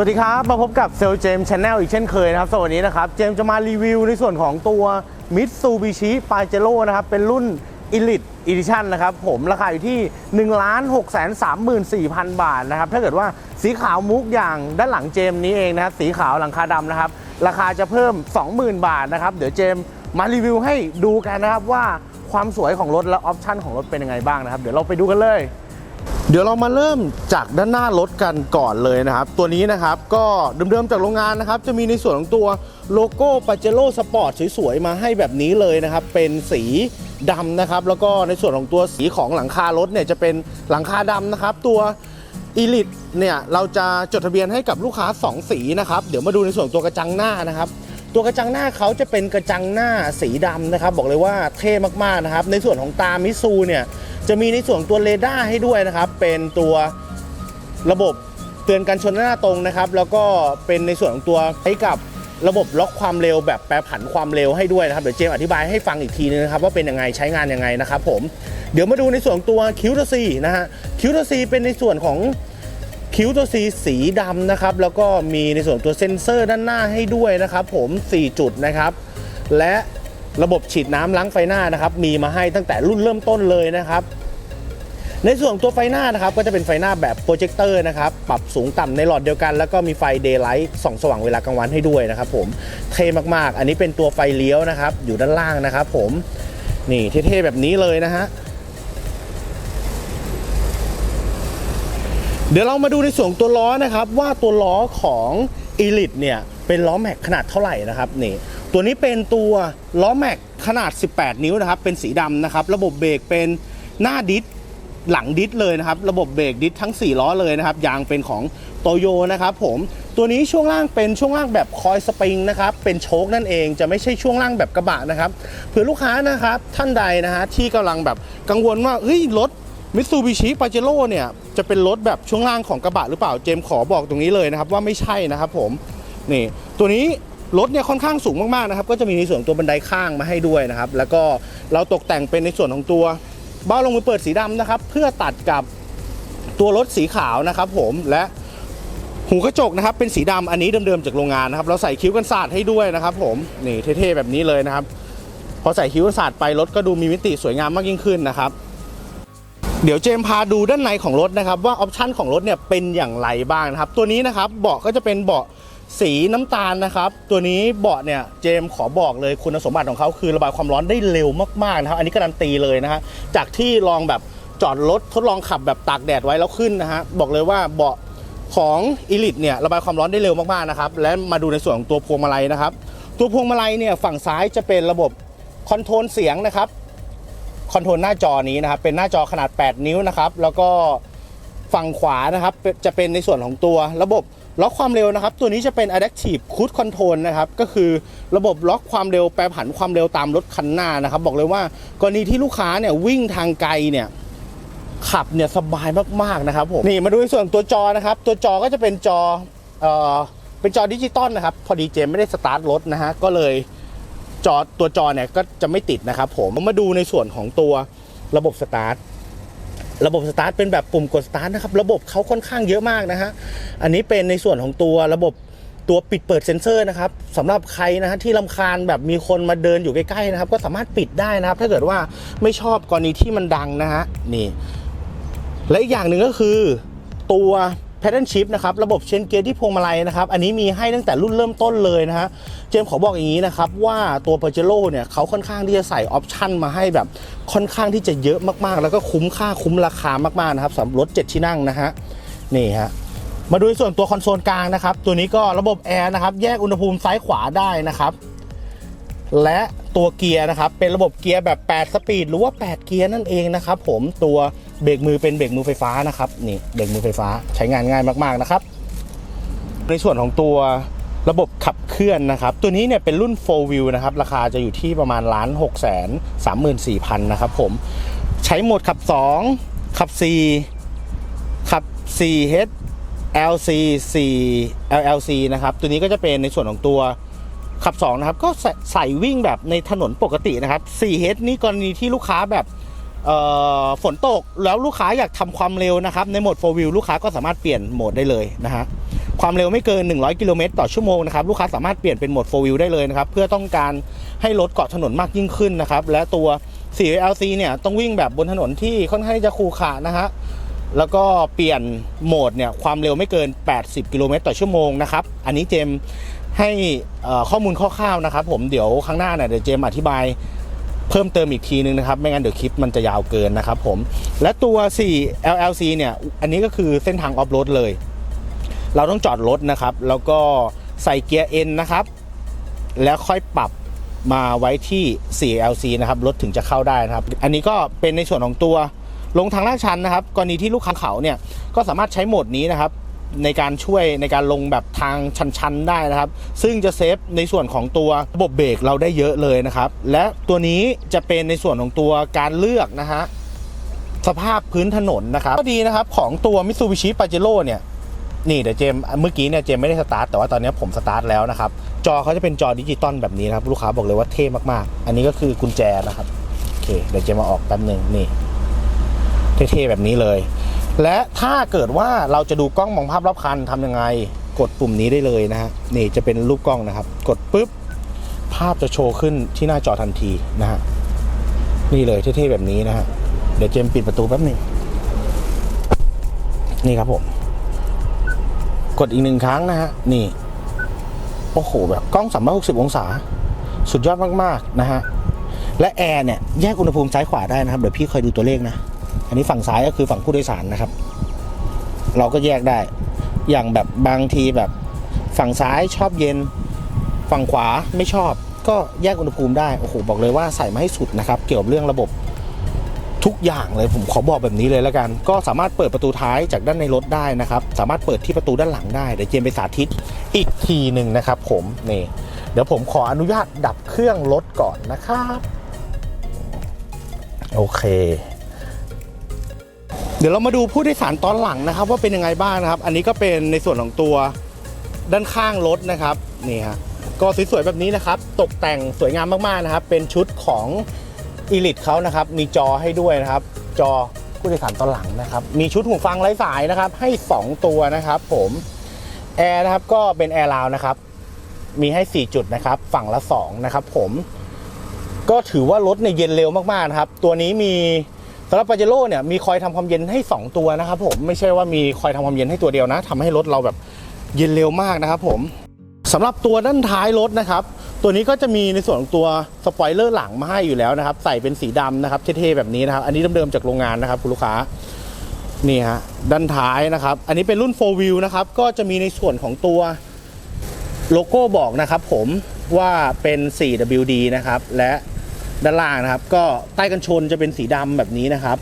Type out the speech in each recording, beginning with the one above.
วัสดีครับ มาพบกับเซลเจมช n แนลอีกเช่นเคยนะครับสวัสดีนะครับ เจมจะมารีวิวในส่วนของตัว Mitsubishi Pajero นะครับ เป็นรุ่น Elite Edition นะครับ ผมราคาอยู่ที่ 1 6 3 4 0 0 0 บาทนะครับ ถ้าเกิดว่าสีขาวมุกอย่างด้านหลังเจมนี้เองนะครับ สีขาวหลังคาดำนะครับ ราคาจะเพิ่ม 20,000 บาทนะครับ เดี๋ยวเจมมารีวิวให้ดูกันนะครับว่าความสวยของรถและออปชั่นของรถเป็นยังไงบ้างนะครับ เดี๋ยวเราไปดูกันเลย เดี๋ยวเรามาเริ่มจากด้านหน้ารถกันก่อนเลยนะครับ ตัวนี้นะครับก็เดิมๆจากโรงงานนะครับ จะมีในส่วนของตัวโลโก้ปาเจโร่สปอร์ตสวยๆ มาให้แบบนี้เลยนะครับ เป็นสีดำนะครับ แล้วก็ในส่วนของตัวสีของหลังคารถเนี่ยจะเป็นหลังคาดำนะครับ ตัวอีลิทเนี่ยเราจะจดทะเบียนให้กับลูกค้า 2 สีนะครับ เดี๋ยวมาดูในส่วนตัวกระจังหน้านะครับ ตัวกระจังหน้าเขาจะเป็นกระจังหน้าสีดำนะครับ บอกเลยว่าเท่มากๆนะครับ ในส่วนของตามิซูเนี่ยจะมีในส่วนตัวเรดาร์ให้ด้วยนะครับ เป็นตัวระบบเตือนการชนหน้าตรงนะครับ แล้วก็เป็นในส่วนของตัวให้กับระบบล็อกความเร็วแบบแปรผันความเร็วให้ด้วยนะครับเดี๋ยวเจมอธิบายให้ฟังอีกทีนึงนะครับว่าเป็นยังไงใช้งานยังไงนะครับผมเดี๋ยวมาดูในส่วนของตัวคิวตซีนะฮะคิวตซีเป็นในส่วนของ คิ้วตัว C สีดำนะครับ แล้วก็มีในส่วนตัวเซ็นเซอร์ด้านหน้าให้ด้วยนะครับ ผม 4 จุดนะครับ และระบบฉีดน้ำล้างไฟหน้านะครับ มีมาให้ตั้งแต่รุ่นเริ่มต้นเลยนะครับ ในส่วนตัวไฟหน้านะครับ ก็จะเป็นไฟหน้าแบบโปรเจคเตอร์นะครับ ปรับสูงต่ำในหลอดเดียวกัน แล้วก็มีไฟเดย์ไลท์ส่องสว่างเวลากลางวันให้ด้วยนะครับ ผม เท่มากๆ อันนี้เป็นตัวไฟเลี้ยวนะครับ อยู่ด้านล่างนะครับ ผม นี่เท่ๆแบบนี้เลยนะฮะ เดี๋ยวเรามาดูในส่วนตัวล้อนะครับ ว่าตัวล้อของ Elite เนี่ยเป็นล้อแม็กขนาดเท่าไหร่นะครับนี่ตัวนี้เป็นตัวล้อแม็กขนาด 18 นิ้วนะครับ เป็นสีดำนะครับ ระบบเบรกเป็นหน้าดิสหลังดิสเลยนะครับ ระบบเบรกดิสทั้ง 4 ล้อเลยนะครับ ยางเป็นของโตโยนะครับผมตัวนี้ช่วงล่างเป็นช่วงล่างแบบคอยสปริงนะครับ เป็นโชคนั่นเองจะไม่ใช่ช่วงล่างแบบกระบะนะครับเผื่อลูกค้านะครับท่านใดนะฮะที่กำลังแบบกังวลว่าเฮ้ยรถมิตซูบิชิปาเจโร่เนี่ย จะเป็นรถแบบช่วงล่างของกระบะหรือเปล่าเจมขอบอกตรงนี้เลยนะครับว่าไม่ใช่นะครับผมนี่ตัวนี้รถเนี่ยค่อนข้างสูงมากๆนะครับก็จะมีในส่วนตัวบันไดข้างมาให้ด้วยนะครับแล้วก็เราตกแต่งเป็นในส่วนของตัวเบ้าลงมือเปิดสีดำนะครับเพื่อตัดกับตัวรถสีขาวนะครับผมและหูกระจกนะครับเป็นสีดำอันนี้เดิมๆจากโรงงานนะครับเราใส่คิ้วกันศาสตร์ให้ด้วยนะครับผมนี่เท่ๆแบบนี้เลยนะครับ พอใส่คิ้วกันศาสตร์ไปรถก็ดูมีมิติสวยงามมากยิ่งขึ้นนะครับ เดี๋ยวเจมพาดูด้านในของรถนะครับว่าออปชันของรถเนี่ยเป็นอย่างไรบ้างนะครับตัวนี้นะครับเบาะก็จะเป็นเบาะสีน้ำตาลนะครับตัวนี้เบาะเนี่ยเจมขอบอกเลยคุณสมบัติของเขาคือระบายความร้อนได้เร็วมากๆนะครับอันนี้การันตีเลยนะฮะจากที่ลองแบบจอดรถทดลองขับแบบตากแดดไว้แล้วขึ้นนะฮะบอกเลยว่าเบาะของ Elite เนี่ยระบายความร้อนได้เร็วมากๆนะครับและมาดูในส่วนของตัวพวงมาลัยนะครับตัวพวงมาลัยเนี่ยฝั่งซ้ายจะเป็นระบบคอนโทรลเสียงนะครับ คอนโทรลหน้าจอนี้นะครับ เป็นหน้าจอขนาด 8 นิ้วนะครับ แล้วก็ฝั่งขวานะครับ จะเป็นในส่วนของตัวระบบล็อกความเร็วนะครับ ตัวนี้จะเป็น adaptive cruise control นะครับ ก็คือระบบล็อกความเร็วแปรผันความเร็วตามรถคันหน้านะครับ บอกเลยว่ากรณีที่ลูกค้าเนี่ยวิ่งทางไกลเนี่ยขับเนี่ยสบายมากๆนะครับผมนี่มาดูในส่วนตัวจอนะครับ ตัวจอก็จะเป็นจอเอ่อเป็นจอดิจิตอลนะครับ พอดีเจมไม่ได้สตาร์ทรถนะฮะก็เลย จอตัวจอเนี่ยก็จะไม่ติดนะครับผมมาดูในส่วนของตัวระบบสตาร์ทระบบสตาร์ทเป็นแบบปุ่มกดสตาร์ทนะครับระบบเขาค่อนข้างเยอะมากนะฮะอันนี้เป็นในส่วนของตัวระบบตัวปิดเปิดเซ็นเซอร์นะครับสำหรับใครนะฮะที่ลำคาญแบบมีคนมาเดินอยู่ใกล้ๆนะครับ ก็สามารถปิดได้นะครับ ถ้าเกิดว่าไม่ชอบกรณีที่มันดังนะฮะนี่ และอีกอย่างหนึ่งก็คือตัว Pattern Shift นะครับระบบเชนเกียร์ที่พวงมาลัยนะครับอันนี้มีให้ตั้งแต่รุ่นเริ่มต้นเลยนะฮะเจมขอบอกอย่างนี้นะครับว่าตัว p a j e r o เนี่ยเขาค่อนข้างที่จะใส่ออปชันมาให้แบบค่อนข้างที่จะเยอะมากๆ แล้วก็คุ้มค่าคุ้มราคามากๆนะครับสำหรับรถ 7 ที่นั่งนะฮะนี่ฮะมาดูในส่วนตัวคอนโซลกลางนะครับตัวนี้ก็ระบบแอร์นะครับแยกอุณหภูมิซ้ายขวาได้นะครับและ ตัวเกียร์นะครับเป็นระบบเกียร์แบบ 8 สปีดหรือว่า 8 เกียร์นั่นเองนะครับผมตัวเบรกมือเป็นเบรกมือไฟฟ้านะครับนี่เบรกมือไฟฟ้าใช้งานง่ายมากๆนะครับ ในส่วนของตัวระบบขับเคลื่อนนะครับ ตัวนี้เนี่ยเป็นรุ่น 4 wheel นะครับ ราคาจะอยู่ที่ประมาณล้านหกแสนสามหมื่นสี่พันนะครับผม ใช้โหมดขับ 2 ขับ 4 ขับ 4H LC 4 LLC นะครับ ตัวนี้ก็จะเป็นในส่วนของตัว ขับ2นะครับก็ใส่วิ่งแบบในถนนปกตินะครับ 4H นี่กรณีที่ลูกค้าแบบฝนตกแล้วลูกค้าอยากทำความเร็วนะครับในโหมด 4 wheel ลูกค้าก็สามารถเปลี่ยนโหมดได้เลยนะฮะความเร็วไม่เกิน 100 กิโลเมตรต่อชั่วโมงนะครับลูกค้าสามารถเปลี่ยนเป็นโหมด 4 wheel ได้เลยนะครับเพื่อต้องการให้รถเกาะถนนมากยิ่งขึ้นนะครับและตัว 4LC เนี่ยต้องวิ่งแบบบนถนนที่ค่อนข้างจะคูขระนะฮะแล้วก็เปลี่ยนโหมดเนี่ยความเร็วไม่เกิน 80 กิโลเมตรต่อชั่วโมงนะครับอันนี้เจม ให้ข้อมูลคร่าวๆนะครับ ผมเดี๋ยวข้างหน้าเนี่ยเดี๋ยวเจมอธิบายเพิ่มเติมอีกทีนึงนะครับ ไม่งั้นเดี๋ยวคลิปมันจะยาวเกินนะครับผม และตัว 4 LLC เนี่ย อันนี้ก็คือเส้นทางออฟโรดเลย เราต้องจอดรถนะครับ แล้วก็ใส่เกียร์ N นะครับ แล้วค่อยปรับมาไว้ที่ 4LC นะครับ รถถึงจะเข้าได้นะครับ อันนี้ก็เป็นในส่วนของตัวลงทางลาดชันนะครับ กรณีที่ลูกค้าเขาเนี่ย ก็สามารถใช้โหมดนี้นะครับ ในการช่วยในการลงแบบทางชันๆได้นะครับ ซึ่งจะเซฟในส่วนของตัวระบบเบรกเราได้เยอะเลยนะครับ และตัวนี้จะเป็นในส่วนของตัวการเลือกนะฮะสภาพพื้นถนนนะครับก็ดีนะครับของตัว Mitsubishi Pajero เนี่ยนี่เดี๋ยวเจมเมื่อกี้เนี่ยเจมไม่ได้สตาร์ทแต่ว่าตอนนี้ผมสตาร์ทแล้วนะครับ จอเขาจะเป็นจอดิจิตอลแบบนี้นะครับ ลูกค้าบอกเลยว่าเท่มากๆ อันนี้ก็คือกุญแจนะครับ โอเค เดี๋ยวเจมมาออกแป๊บหนึ่งนี่ เท่ๆแบบนี้เลย และถ้าเกิดว่าเราจะดูกล้องมองภาพรอบคันทำยังไง กดปุ่มนี้ได้เลยนะฮะนี่จะเป็นรูปกล้องนะครับ กดปุ๊บ ภาพจะโชว์ขึ้นที่หน้าจอทันทีนะฮะนี่เลยเท่ๆแบบนี้นะฮะเดี๋ยวเจมปิดประตูแป๊บนึงนี่ครับผม กดอีกหนึ่งครั้งนะฮะนี่โอ้โหแบบกล้องสามร้อยหกสิบองศา สุดยอดมากๆนะฮะและแอร์เนี่ยแยกอุณหภูมิซ้ายขวาได้นะครับเดี๋ยวพี่คอยดูตัวเลขนะ อันนี้ฝั่งซ้ายก็คือฝั่งผู้โดยสารนะครับ เราก็แยกได้ อย่างแบบบางทีแบบฝั่งซ้ายชอบเย็น ฝั่งขวาไม่ชอบ ก็แยกอุณหภูมิได้โอ้โหบอกเลยว่าใส่มาให้สุดนะครับ เกี่ยวกับเรื่องระบบทุกอย่างเลยผมขอบอกแบบนี้เลยแล้วกัน ก็สามารถเปิดประตูท้ายจากด้านในรถได้นะครับ สามารถเปิดที่ประตูด้านหลังได้เดี๋ยวเจมไปสาธิตอีกทีหนึ่งนะครับ ผมนี่เดี๋ยวผมขออนุญาตดับเครื่องรถก่อนนะครับ โอเค เดี๋ยวเรามาดูผู้โดยสารตอนหลังนะครับ ว่าเป็นยังไงบ้างนะครับ อันนี้ก็เป็นในส่วนของตัวด้านข้างรถนะครับนี่ฮะก็สวยๆแบบนี้นะครับ ตกแต่งสวยงามมากๆนะครับ เป็นชุดของอีลิทเขานะครับ มีจอให้ด้วยนะครับ จอผู้โดยสารตอนหลังนะครับ มีชุดหูฟังไร้สายนะครับ ให้ 2 ตัวนะครับ ผมแอร์นะครับก็เป็นแอร์ราวนะครับ มีให้ 4 จุดนะครับ ฝั่งละ 2 นะครับ ผม ก็ถือว่ารถเนี่ยเย็นเร็วมากๆนะครับ ตัวนี้มี สำหรับปาเจโร่เนี่ยมีคอยทำความเย็นให้ 2 ตัวนะครับผมไม่ใช่ว่ามีคอยทำความเย็นให้ตัวเดียวนะทำให้รถเราแบบเย็นเร็วมากนะครับผมสำหรับตัวด้านท้ายรถนะครับ ตัวนี้ก็จะมีในส่วนของตัวสปอยเลอร์หลังมาให้อยู่แล้วนะครับ ใส่เป็นสีดำนะครับเท่ๆแบบนี้นะครับ อันนี้เดิมๆจากโรงงานนะครับคุณลูกค้านี่ฮะด้านท้ายนะครับ อันนี้เป็นรุ่น 4 wheel นะครับ ก็จะมีในส่วนของตัวโลโก้บอกนะครับผมว่าเป็น 4WD นะครับ และ ด้านล่างนะครับ ก็ใต้กันชนจะเป็นสีดำแบบนี้นะครับ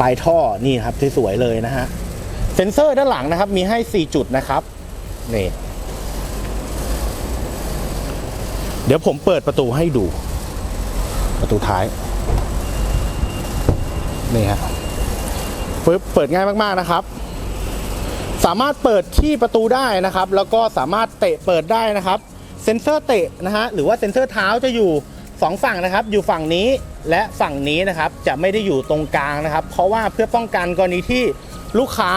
ปลายท่อนี่ครับสวยๆเลยนะฮะเซ็นเซอร์ด้านหลังนะครับ มีให้ 4 จุดนะครับนี่เดี๋ยวผมเปิดประตูให้ดู ประตูท้ายนี่ฮะปึ๊บเปิดง่ายมากๆนะครับ สามารถเปิดที่ประตูได้นะครับ แล้วก็สามารถเตะเปิดได้นะครับ เซ็นเซอร์เตะนะฮะหรือว่าเซ็นเซอร์เท้าจะอยู่ สองฝั่งนะครับอยู่ฝั่งนี้และฝั่งนี้นะครับจะไม่ได้อยู่ตรงกลางนะครับ เพราะว่าเพื่อป้องกันกรณีที่ลูกค้า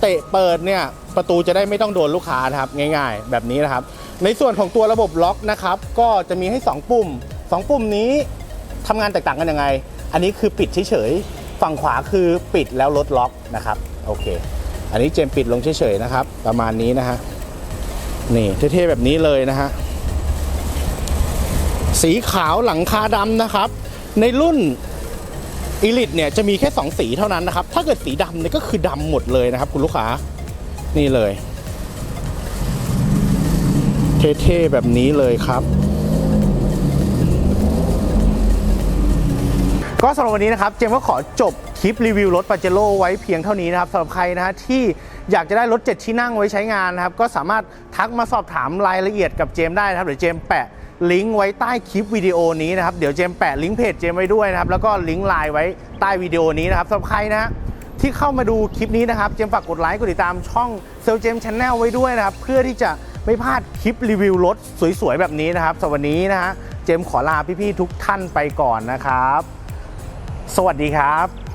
เตะเปิดเนี่ยประตูจะได้ไม่ต้องโดนลูกค้านะครับง่าย ๆ แบบนี้นะครับ ในส่วนของตัวระบบล็อกนะครับก็จะมีให้ 2 ปุ่ม 2 ปุ่มนี้ทำงานแตกต่างกันยังไง อันนี้คือปิดเฉยๆฝั่งขวาคือปิดแล้วลดล็อกนะครับโอเค อันนี้เจมปิดลงเฉยๆนะครับ ประมาณนี้นะฮะนี่เท่ๆแบบนี้เลยนะฮะ สีขาวหลังคาดำนะครับ ในรุ่นอีลิทเนี่ยจะมีแค่ 2 สีเท่านั้นนะครับ ถ้าเกิดสีดำเนี่ยก็คือดำหมดเลยนะครับ คุณลูกค้า นี่เลย เท่ๆแบบนี้เลยครับก็สำหรับวันนี้นะครับเจมก็ขอจบคลิปรีวิวรถปาเจโร่ไว้เพียงเท่านี้นะครับสำหรับใครนะฮะที่อยากจะได้รถ 7 ที่นั่งไว้ใช้งานนะครับ ก็สามารถทักมาสอบถามรายละเอียดกับเจมได้นะครับเดี๋ยวเจมแปะ ลิงก์ไว้ใต้คลิปวิดีโอนี้นะครับ เดี๋ยวเจมแปะลิงก์เพจเจมไว้ด้วยนะครับ แล้วก็ลิงก์ไลน์ไว้ใต้วิดีโอนี้นะครับสำหรับใครนะที่เข้ามาดูคลิปนี้นะครับ เจมฝากกดไลค์กดติดตามช่องเซลเจมช n แนลไว้ด้วยนะครับ เพื่อที่จะไม่พลาดคลิปรีวิวรถสวยๆแบบนี้นะครับสำหรับวันนี้นะฮะเจมขอลาพี่ๆทุกท่านไปก่อนนะครับ สวัสดีครับ